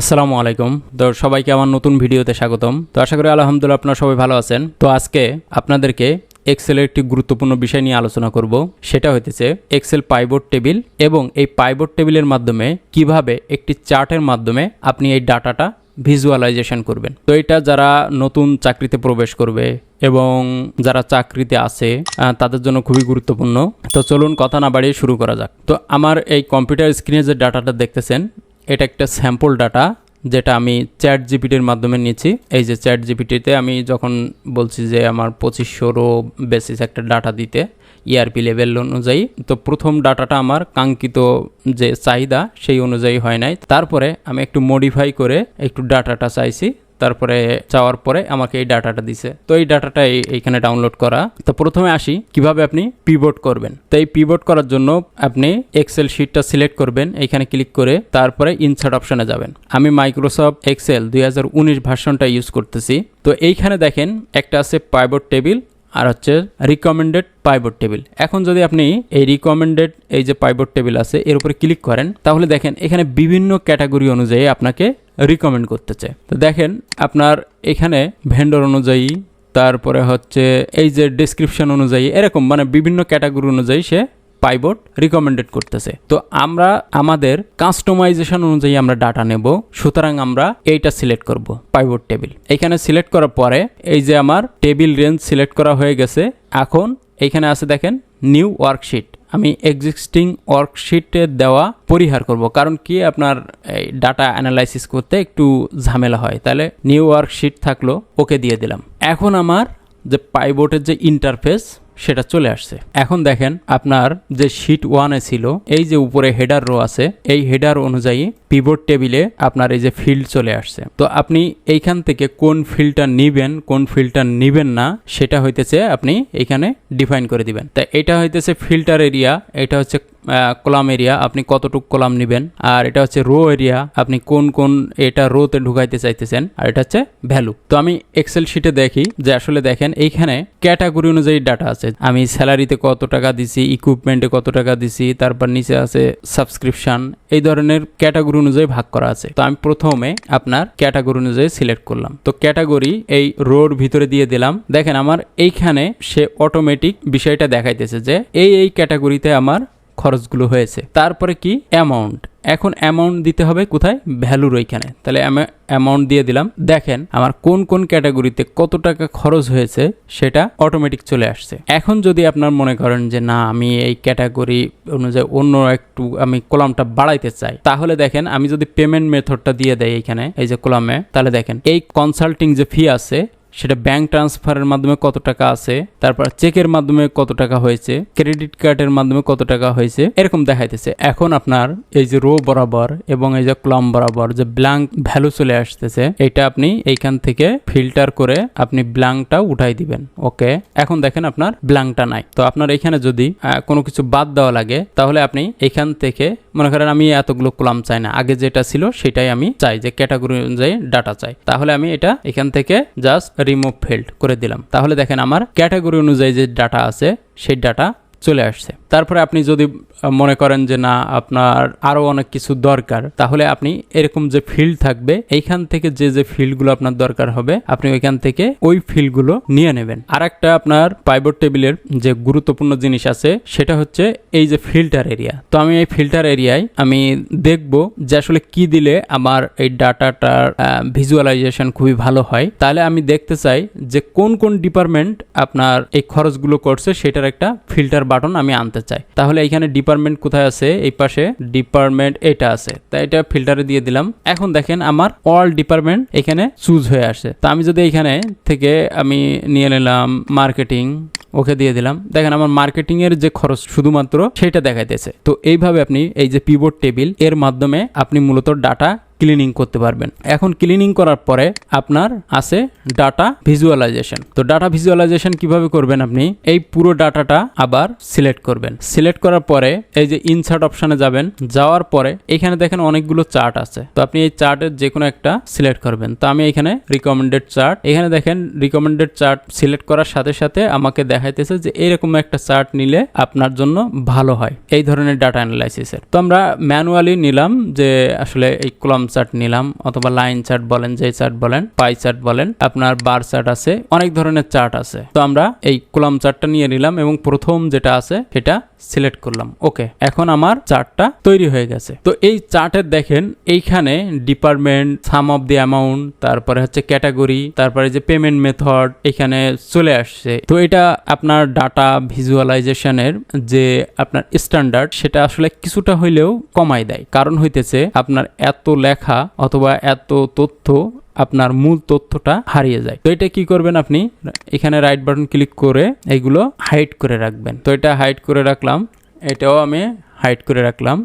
আসসালামু আলাইকুম। তো সবাইকে আমার নতুন ভিডিওতে স্বাগতম। তো আশা করি আলহামদুলিল্লাহ আপনারা সবাই ভালো আছেন। তো আজকে আপনাদেরকে এক্সেলের একটি গুরুত্বপূর্ণ বিষয় নিয়ে আলোচনা করব। সেটা হইতেছে এক্সেল পাইবোর্ড টেবিল এবং এই পাইবোর্ড টেবিলের মাধ্যমে কীভাবে একটি চার্টের মাধ্যমে আপনি এই ডাটাটা ভিজুয়ালাইজেশন করবেন। তো এটা যারা নতুন চাকরিতে প্রবেশ করবে এবং যারা চাকরিতে আছে তাদের জন্য খুবই গুরুত্বপূর্ণ। তো চলুন কথা না বাড়িয়ে শুরু করা যাক। তো আমার এই কম্পিউটার স্ক্রিনে যে ডাটাটা দেখতেছেন এটা একটা স্যাম্পল ডাটা যেটা আমি চ্যাট জিপিটির মাধ্যমে নিয়েছি। এই যে চ্যাট জিপিটিতে আমি যখন বলছি যে আমার পঁচিশশোরও বেসিস একটা ডাটা দিতে ইআরপি লেভেল অনুযায়ী, তো প্রথম ডাটাটা আমার কাঙ্ক্ষিত যে চাহিদা সেই অনুযায়ী হয় নাই। তারপরে আমি একটু মডিফাই করে একটু ডাটাটা চাইছি। তারপরে চাওয়ার পরে আমাকে এই ডাটাটা দিছে। তো এই ডাটাটা এইখানে ডাউনলোড করা। তো প্রথমে আসি, কীভাবে আপনি পিবোর্ড করবেন? তো এই পিবোর্ড করার জন্য আপনি এক্সেল শিটটা সিলেক্ট করবেন, এইখানে ক্লিক করে তারপরে ইনসার্ট অপশনে যাবেন। আমি মাইক্রোসফট এক্সেল দুই হাজার উনিশ ভার্সনটা ইউজ করতেছি। তো এইখানে দেখেন একটা আছে পাইবোর্ড টেবিল আর হচ্ছে রিকমেন্ডেড পাইবোর্ড টেবিল এখন যদি আপনি এই রিকমেন্ডেড এই যে পাইবোর্ড টেবিল আছে, এর উপরে ক্লিক করেন, তাহলে দেখেন এখানে বিভিন্ন ক্যাটাগরি অনুযায়ী আপনাকে রিকমেন্ড করতেছে। তো দেখেন আপনার এখানে ভেন্ডর অনুযায়ী, তারপরে হচ্ছে এই যে ডেসক্রিপশন অনুযায়ী, এরকম মানে বিভিন্ন ক্যাটাগরি অনুযায়ী সে পাইভট রিকমেন্ডেড করতেছে। তো আমরা আমাদের কাস্টমাইজেশন অনুযায়ী আমরা ডাটা নেব, সুতরাং আমরা এইটা সিলেক্ট করব, পাইভট টেবিল এখানে সিলেক্ট করার পরে এই যে আমার টেবিল রেঞ্জ সিলেক্ট করা হয়ে গেছে, এখন এইখানে আছে দেখেন নিউ ওয়ার্কশিট আমি এক্সিস্টিং ওয়ার্কশিটে দেওয়া পরিহার করব, কারণ কি আপনার এই ডাটা অ্যানালাইসিস করতে একটু ঝামেলা হয়। তাহলে নিউ ওয়ার্কশিট থাকল, ওকে দিয়ে দিলাম। এখন আমার যে পাইবোটের যে ইন্টারফেস সেটা চলে আসছে। এখন দেখেন আপনার যে শিট ওয়ানে ছিল, এই যে উপরে হেডার রো আছে, এই হেডার অনুযায়ী পিবোর্ড টেবিলে আপনার এই যে ফিল্ড চলে আসছে। তো আপনি এইখান থেকে কোন ফিল্ডটা নিবেন, কোন ফিল্ডটা নিবেন না, সেটা হইতেছে আপনি এখানে ডিফাইন করে দিবেন। তা এটা হইতেছে ফিল্টার এরিয়া এটা হচ্ছে কলাম এরিয়া আপনি কতটুকু কলাম নেবেন, আর এটা হচ্ছে রো এরিয়া আপনি কোন কোন এটা রোতে ঢুকাইতে চাইতেছেন, আর এটা হচ্ছে ভ্যালু তো আমি এক্সেল শিটে দেখি যে আসলে দেখেন এইখানে ক্যাটাগরি অনুযায়ী ডাটা আছে। আমি স্যালারিতে কত টাকা দিছি ইকুইপমেন্টে কত টাকা দিছি, তারপর নিচে আছে সাবস্ক্রিপশন এই ধরনের ক্যাটাগরি অনুযায়ী ভাগ করা আছে। তো আমি প্রথমে আপনার ক্যাটাগরি অনুযায়ী সিলেক্ট করলাম। তো ক্যাটাগরি এই রোড ভিতরে দিয়ে দিলাম। দেখেন আমার এইখানে সে অটোমেটিক বিষয়টা দেখাইতেছে যে এই এই ক্যাটাগরিতে আমার খরচগুলো হয়েছে। তারপরে কি? অ্যামাউন্ট এখন অ্যামাউন্ট দিতে হবে কোথায়? ভ্যালুর ওইখানে। তাহলে আমি অ্যামাউন্ট দিয়ে দিলাম। দেখেন, আমার কোন কোন ক্যাটাগরিতে কত টাকা খরচ হয়েছে, সেটা অটোমেটিক চলে আসছে। এখন যদি আপনার মনে করেন যে, না, আমি এই ক্যাটাগরি অনুযায়ী অন্য একটু, আমি কলামটা বাড়াইতে চাই। তাহলে দেখেন, আমি যদি পেমেন্ট মেথডটা দিয়ে দেয় এইখানে, এই যে কলামে, তাহলে দেখেন, এই কনসাল্টিং যে ফি আছে সেটা ব্যাংক ট্রান্সফারের মাধ্যমে কত টাকা আছে, তারপর চেকের মাধ্যমে কত টাকা হয়েছে ক্রেডিট কার্ডের মাধ্যমে কত টাকা হয়েছে, এরকম দেখাইতেছে। এখন আপনার এই যে রো বরাবর এবং এই যে কলাম বরাবর যে ব্ল্যাঙ্ক ভ্যালু চলে আসতেছে, এটা আপনি এইখান থেকে ফিল্টার করে আপনি ব্ল্যাঙ্কটা উঠাই দিবেন ওকে এখন দেখেন আপনার ব্ল্যাঙ্কটা নাই। তো আপনার এখানে যদি কোনো কিছু বাদ দেওয়া লাগে, তাহলে আপনি এখান থেকে, মনে করেন আমি এতগুলো কলাম চাই না, আগে যেটা ছিল সেটাই আমি চাই, যে ক্যাটাগরি অনুযায়ী ডাটা চাই। তাহলে আমি এটা এখান থেকে জাস্ট রিমুভ ফিল্ড করে দিলাম। তাহলে দেখেন আমার ক্যাটাগরি অনুযায়ী যে ডাটা আছে সেই ডাটা চলে আসছে। তারপরে আপনি যদি মনে করেন যে না, আপনার আরও অনেক কিছু দরকার, তাহলে আপনি এরকম যে ফিল্ড থাকবে, এইখান থেকে যে যে ফিল্ডগুলো আপনার দরকার হবে, আপনি ওইখান থেকে ওই ফিল্ডগুলো নিয়ে নেবেন। আর একটা আপনার পাইবোর্ড টেবিলের যে গুরুত্বপূর্ণ জিনিস আছে, সেটা হচ্ছে এই যে ফিল্টার এরিয়া তো আমি এই ফিল্টার এরিয়ায় আমি দেখব যে আসলে কি দিলে আমার এই ডাটাটার ভিজুয়ালাইজেশন খুবই ভালো হয়। তাহলে আমি দেখতে চাই যে কোন কোন ডিপার্টমেন্ট আপনার এই খরচগুলো করছে, সেটার একটা ফিল্টার বাটন আমি আনতে চাই। তাহলে এখানে ডিপার্টমেন্ট কোথায় আছে? এই পাশে ডিপার্টমেন্ট এটা আছে। তাই এটা ফিল্টারে দিয়ে দিলাম। এখন দেখেন আমার অল ডিপার্টমেন্ট এখানে চুজ হয়ে আসে তা আমি যদি এখানে থেকে আমি নিয়ে নিলাম মার্কেটিং ওকে দিয়ে দিলাম। দেখেন আমার মার্কেটিং এর যে খরচ শুধুমাত্র সেটা দেখাইতেছে। তো এইভাবে আপনি এই যে পিবোর্ড টেবিলের মাধ্যমে আপনি মূলত ডাটা ক্লিনিং করতে পারবেন। এখন ক্লিনিং করার পরে আপনার আছে ডাটা ভিজুয়ালাইজেশন তো ডাটা ভিজুয়ালাইজেশন কীভাবে করবেন আপনি? এই পুরো ডাটাটা আবার সিলেক্ট করবেন। সিলেক্ট করার পরে এই যে ইনসার্ট অপশনে যাবেন, যাওয়ার পরে এখানে দেখেন অনেকগুলো চার্ট আছে। তো আপনি এই চার্টের যে কোনো একটা সিলেক্ট করবেন। তো আমি এখানে রিকমেন্ডেড চার্ট এখানে দেখেন রিকমেন্ডেড চার্ট সিলেক্ট করার সাথে সাথে আমাকে দেখাইতেছে যে এরকম একটা চার্ট নিলে আপনার জন্য ভালো হয়। এই ধরনের ডাটা অ্যানালাইসিসের তো আমরা ম্যানুয়ালি নিলাম যে আসলে এই কলাম চার্ট নিলাম, অথবা লাইন চার্ট বলেন যে চার্ট বলেন পাই চার্ট বলেন, আপনার বার চার্ট আছে, অনেক ধরনের চার্ট আছে। তো আমরা এই কলাম চার্টটা নিয়ে নিলাম এবং প্রথম যেটা আছে, সেটা সিলেক্ট করলাম। ওকে এখন আমার চার্টটা তৈরি হয়ে গেছে। তো এই চার্টের দেখেন, এইখানে department sum of the amount তারপরে হচ্ছে ক্যাটাগরি তারপরে যে পেমেন্ট মেথড এখানে চলে আসছে। তো এটা আপনার ডাটা ভিজুয়ালাইজেশনের যে আপনার স্ট্যান্ডার্ড সেটা আসলে কিছুটা হইলেও কমাই দেয়। কারণ হইতেছে, আপনার এত লেখা অথবা এত তথ্য, আপনার মূল তথ্যটা হারিয়ে যায়। তো এটা কি করবেন আপনি? এখানে রাইট বাটন ক্লিক করে এইগুলো হাইড করে রাখবেন। তো এটা হাইড করে রাখলাম, এটাও আমি হাইড করে রাখলাম।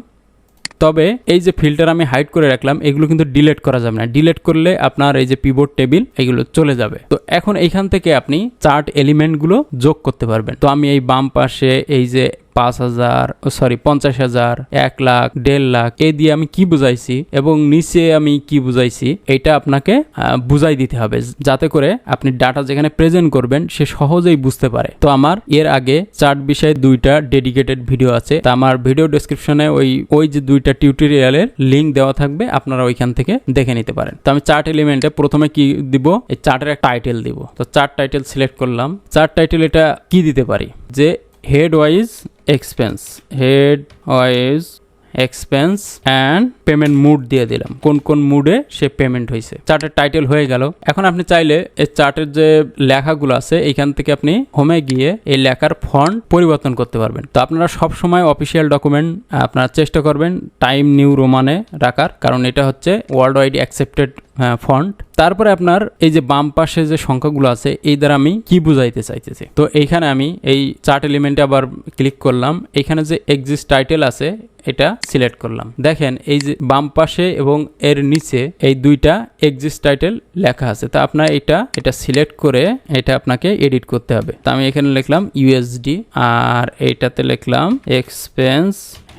তবে এই যে ফিল্টার আমি হাইড করে রাখলাম, এগুলো কিন্তু ডিলেট করা যাবে না। ডিলেট করলে আপনার এই যে পিবোর্ড টেবিল এগুলো চলে যাবে। তো এখন এইখান থেকে আপনি চার্ট এলিমেন্টগুলো যোগ করতে পারবেন। তো আমি এই বাম পাশে এই যে পাঁচ হাজার সরি, পঞ্চাশ হাজার, এক লাখ, দেড় লাখ, এ দিয়ে আমি কি বুঝাইছি এবং নিচে আমি কি বুঝাইছি, এটা আপনাকে বুঝাই দিতে হবে। যাতে করে আপনি ডাটা যেখানে প্রেজেন্ট করবেন, সে সহজেই বুঝতে পারে। তো আমার এর আগে চার্ট বিষয়ে দুইটা ডেডিকেটেড ভিডিও আছে। তা আমার ভিডিও ডেসক্রিপশনে ওই ওই যে দুইটা টিউটোরিয়ালের লিঙ্ক দেওয়া থাকবে, আপনারা ওইখান থেকে দেখে নিতে পারেন। তো আমি চার্ট এলিমেন্টে প্রথমে কি দিব? এই চার্টের একটা টাইটেল দিব। তো চার্ট টাইটেল সিলেক্ট করলাম। চার্ট টাইটেল এটা কি দিতে পারি? যে head wise expense head wise expense and payment mode দিয়ে দিলাম। কোন কোন মুডে সে পেমেন্ট হয়েছে চার্টের টাইটেল হয়ে গেল। এখন আপনি চাইলে এই চার্টের যে লেখাগুলো আছে, এইখান থেকে আপনি হোমে গিয়ে এই লেখার ফন্ট পরিবর্তন করতে পারবেন। তো আপনারা সব সময় অফিসিয়াল ডকুমেন্ট আপনারা চেষ্টা করবেন টাইম নিউ রোমানে রাখার, কারণ এটা হচ্ছে ওয়ার্ল্ড ওয়াইড অ্যাকসেপ্টেড ফন্ট তারপরে আপনার এই যে বাম পাশে যে সংখ্যাগুলো আছে, এই দ্বারা আমি কি বুঝাইতে চাইতেছি? তো এইখানে আমি এই চার্ট এলিমেন্টে আবার ক্লিক করলাম। এখানে যে এক্সিস্ট টাইটেল আছে এটা সিলেক্ট করলাম। দেখেন, এই যে বাম পাশে এবং এর নিচে এই দুইটা এক্সিস্ট টাইটেল লেখা আছে। তা আপনার এটা এটা সিলেক্ট করে এটা আপনাকে এডিট করতে হবে। তা আমি এখানে লিখলাম ইউএসডি আর এইটাতে লিখলাম এক্সপেন্স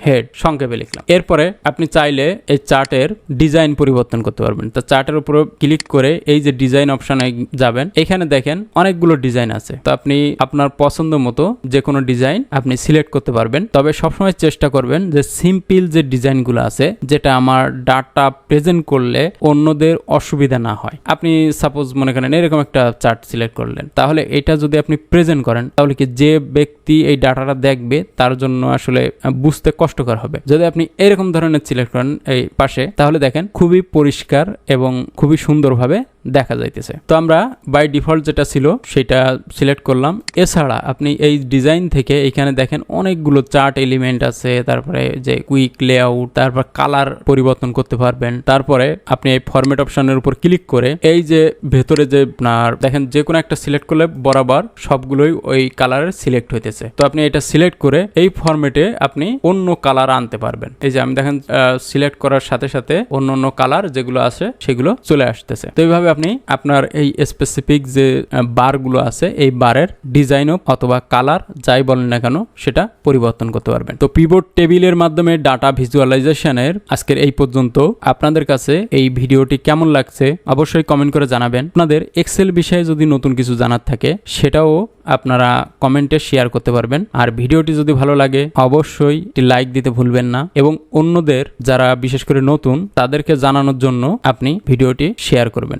হেড সংক্ষেপে লিখলাম। এরপরে আপনি চাইলে এই চার্টের ডিজাইন পরিবর্তন করতে পারবেন। তো চার্টের উপর ক্লিক করে এই যে ডিজাইন অপশনে যাবেন, এখানে দেখেন অনেকগুলো ডিজাইন আছে। তো আপনি আপনার পছন্দ মতো যে কোনো ডিজাইন আপনি সিলেক্ট করতে পারবেন। তবে সবসময় চেষ্টা করবেন যে সিম্পল যে ডিজাইনগুলো আছে, যেটা আমার ডাটা প্রেজেন্ট করলে অন্যদের অসুবিধা না হয়। আপনি সাপোজ মনে করেন এরকম একটা চার্ট সিলেক্ট করলেন, তাহলে এটা যদি আপনি প্রেজেন্ট করেন, তাহলে কি যে ব্যক্তি এই ডাটাটা দেখবে, তার জন্য আসলে বুঝতে বুঝতে কষ্টকর হবে। যদি আপনি এরকম ধরনের সিলেক্ট করেন এই পাশে, তাহলে দেখেন খুবই পরিষ্কার এবং খুবই সুন্দরভাবে দেখা যাইতেছে। তো আমরা বাই ডিফল্ট যেটা ছিল, সেটা সিলেক্ট করলাম। এছাড়া আপনি এই ডিজাইন থেকে এখানে দেখেন অনেকগুলো চার্ট এলিমেন্ট আছে, তারপরে যে কুইক লেআউট তারপর কালার পরিবর্তন করতে পারবেন। তারপরে আপনি এই ফরম্যাট অপশনের উপর ক্লিক করে এই যে ভেতরে যে আপনার, দেখেন যে কোনো একটা সিলেক্ট করলে বরাবর সবগুলোই ওই কালারের সিলেক্ট হইতেছে। তো আপনি এটা সিলেক্ট করে এই ফরম্যাটে আপনি অন্য কালার আনতে পারবেন। এই যে আমি দেখেন সিলেক্ট করার সাথে সাথে অন্য অন্য কালার যেগুলো আছে, সেগুলো চলে আসতেছে। তো এইভাবে আপনি আপনার এই স্পেসিফিক যে বারগুলো আছে, এই বারের ডিজাইনও অথবা কালার যাই বলেন না কেন, সেটা পরিবর্তন করতে পারবেন। তো পিবোর্ড টেবিলের মাধ্যমে ডাটা ভিজুয়ালাইজেশনের আজকের এই পর্যন্ত। আপনাদের কাছে এই ভিডিওটি কেমন লাগছে, অবশ্যই কমেন্ট করে জানাবেন। আপনাদের এক্সেল বিষয়ে যদি নতুন কিছু জানার থাকে, সেটাও আপনারা কমেন্টে শেয়ার করতে পারবেন। আর ভিডিওটি যদি ভালো লাগে, অবশ্যই লাইক দিতে ভুলবেন না। এবং অন্যদের যারা বিশেষ করে নতুন, তাদেরকে জানানোর জন্য আপনি ভিডিওটি শেয়ার করবেন।